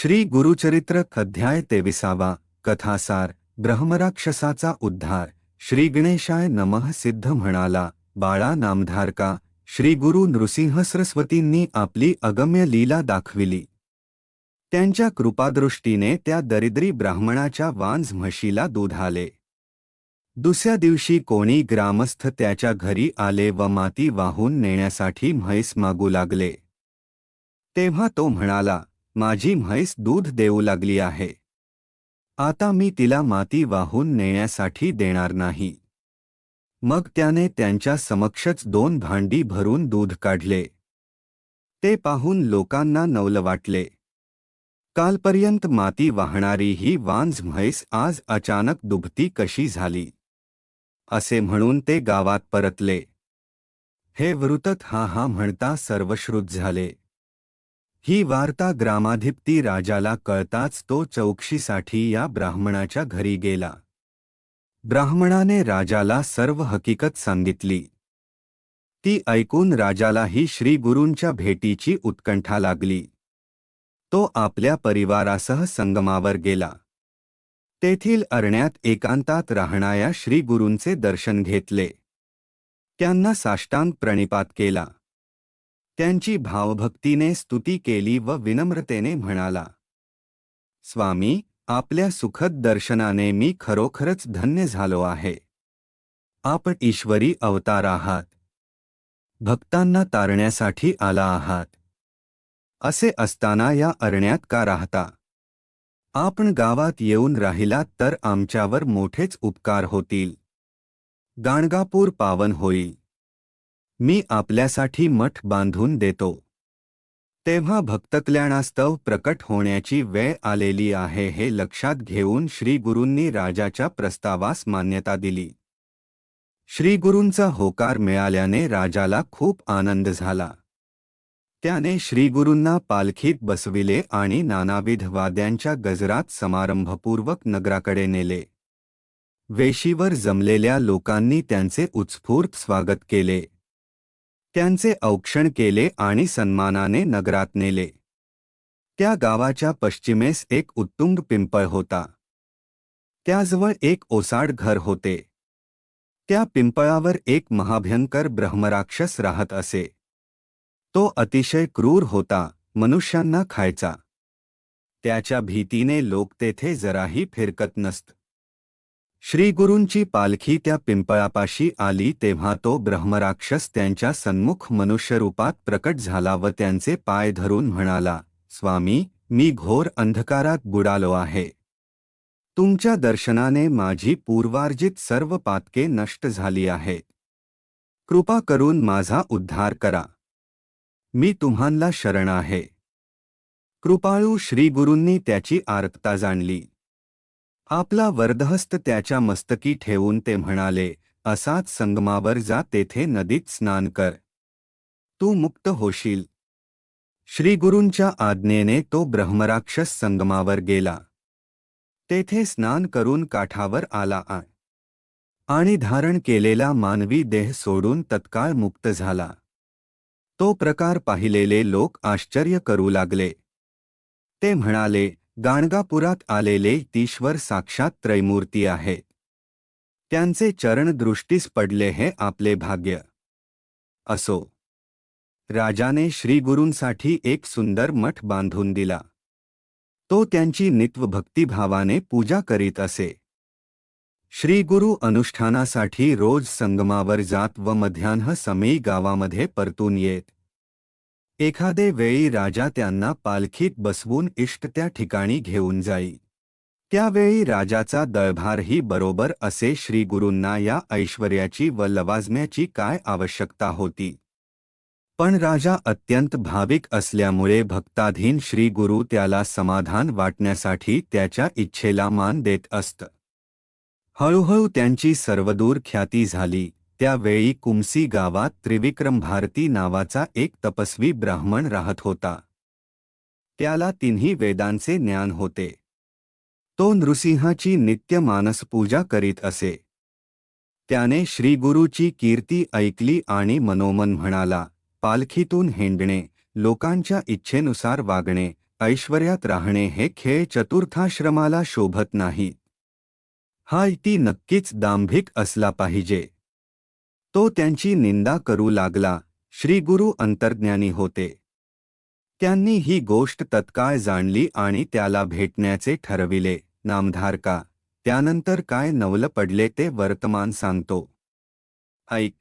श्री गुरुचरित्र अध्याय तेविसावा कथासार ब्रह्मराक्षसाचा उद्धार. श्री गणेशाय नमः सिद्ध म्हणाला बाळा नामधारका श्री गुरु नृसिंह सरस्वतींनी आपली अगम्य लीला दाखविली. त्यांच्या कृपादृष्टीने त्या दरिद्री ब्राह्मणाच्या वांझ म्हशीला दूध आले दुसऱ्या दिवशी कोणी ग्रामस्थ त्याच्या घरी आले व माती वाहून नेण्यासाठी म्हैस मागू लागले. तेव्हा तो म्हणाला माझी म्हैस दूध देऊ लागली आहे. आता मी तिला माती वाहून नेण्यासाठी देणार नाही. मग त्याने त्यांच्या समक्षच दोन भांडी भरून दूध काढले. ते पाहून लोकांना नवल वाटले. कालपर्यंत माती वाहणारी ही वांझ म्हैस आज अचानक दुभती कशी झाली? असे म्हणून ते गावात परतले. हे वृतत हा हा म्हणता सर्वश्रुत झाले. ही वार्ता ग्रामाधिपती राजाला कळताच तो चौकशीसाठी या ब्राह्मणाच्या घरी गेला. ब्राह्मणाने राजाला सर्व हकीकत सांगितली. ती ऐकून राजालाही श्रीगुरूंच्या भेटीची उत्कंठा लागली. तो आपल्या परिवारासह संगमावर गेला. तेथील अरण्यात एकांतात राहणाऱ्या श्रीगुरूंचे दर्शन घेतले. त्यांना साष्टांग प्रणिपात केला. त्यांची भावभक्तीने स्तुती केली व विनम्रतेने म्हणाला स्वामी आपल्या सुखद दर्शनाने मी खरोखरच धन्य झालो आहे. आपण ईश्वरी अवतार आहात. भक्तांना तारण्यासाठी आला आहात. असे असताना या अरण्यात का राहता? आपण गावात येऊन राहिलात तर आमच्यावर मोठेच उपकार होतील. गाणगापूर पावन होईल. मी आपल्यासाठी मठ बांधून देतो. तेव्हा भक्तकल्याणास्तव प्रकट होण्याची वेळ आलेली आहे हे लक्षात घेऊन श्रीगुरूंनी राजाच्या प्रस्तावास मान्यता दिली. श्रीगुरूंचा होकार मिळाल्याने राजाला खूप आनंद झाला. त्याने श्रीगुरूंना पालखीत बसविले आणि नानाविध वाद्यांच्या गजरात समारंभपूर्वक नगराकडे नेले. वेशीवर जमलेल्या लोकांनी त्यांचे उत्स्फूर्त स्वागत केले. त्यांचे औक्षण केले आणि सन्मानाने नगरात नेले. त्या गावाच्या पश्चिमेस एक उत्तुंग पिंपळ होता. त्याजवळ एक ओसाड घर होते. त्या पिंपळावर एक महाभयंकर ब्रह्मराक्षस राहत असे. तो अतिशय क्रूर होता मनुष्यांना खायचा. त्याच्या भीतीने लोक तेथे जराही फिरकत नसत. श्रीगुरूंची पालखी त्या पिंपळापाशी आली तेव्हा तो ब्रह्मराक्षस त्यांच्या सन्मुख मनुष्यरूपात प्रकट झाला व त्यांचे पाय धरून म्हणाला स्वामी मी घोर अंधकारात बुडालो आहे. तुमच्या दर्शनाने माझी पूर्वार्जित सर्व पातके नष्ट झाली आहेत कृपा करून माझा उद्धार करा. मी तुम्हाला शरण आहे. कृपाळू श्रीगुरूंनी त्याची आर्तता जाणली. आपला वर्धहस्त त्याच्या मस्तकी ठेवून ते म्हणाले असाच संगमावर जा तेथे नदीत स्नान कर. तू मुक्त होशील. श्रीगुरूंच्या आज्ञेने तो ब्रह्मराक्षस संगमावर गेला. तेथे स्नान करून काठावर आला आणि धारण केलेला मानवी देह सोडून तत्काळ मुक्त झाला. तो प्रकार पाहिलेले लोक आश्चर्य करू लागले. ते म्हणाले गाणगापुरात आलेले तीश्वर साक्षात त्रैमूर्ती आहेत त्यांचे चरण दृष्टीस पडले हे आपले भाग्य. असो. राजाने श्रीगुरूंसाठी एक सुंदर मठ बांधून दिला. तो त्यांची नित्व भक्तिभावाने पूजा करीत असे. श्रीगुरू अनुष्ठानासाठी रोज संगमावर जात व मध्यान्ह समेई गावामध्ये परतून येत. एखादे वेळी राजा त्यांना पालखीत बसवून इष्ट त्या ठिकाणी घेऊन जाई. त्यावेळी राजाचा दळभारही बरोबर असे श्रीगुरूंना या ऐश्वर्याची व लवाजम्याची काय आवश्यकता होती? पण राजा अत्यंत भाविक असल्यामुळे भक्ताधीन श्रीगुरू त्याला समाधान वाटण्यासाठी त्याच्या इच्छेला मान देत असत. हळूहळू त्यांची सर्वदूर ख्याती झाली. त्यावेळी कुमसी गावात त्रिविक्रम भारती नावाचा एक तपस्वी ब्राह्मण राहत होता. त्याला तिन्ही वेदांचे ज्ञान होते. तो नृसिंहाची नित्य मानसपूजा करीत असे. त्याने श्रीगुरूची कीर्ती ऐकली आणि मनोमन म्हणाला पालखीतून हेंडणे लोकांच्या इच्छेनुसार वागणे ऐश्वर्यात राहणे हे खेळ चतुर्थाश्रमाला शोभत नाही हा ती नक्कीच दांभिक असला पाहिजे. तो त्यांची निंदा करू लागला. श्रीगुरु अंतर्ज्ञानी होते. त्यांनी ही गोष्ट तत्काळ जाणली आणि त्याला भेटण्याचे ठरविले. नामधारका त्यानंतर काय नवल पडले ते वर्तमान सांगतो. ऐक.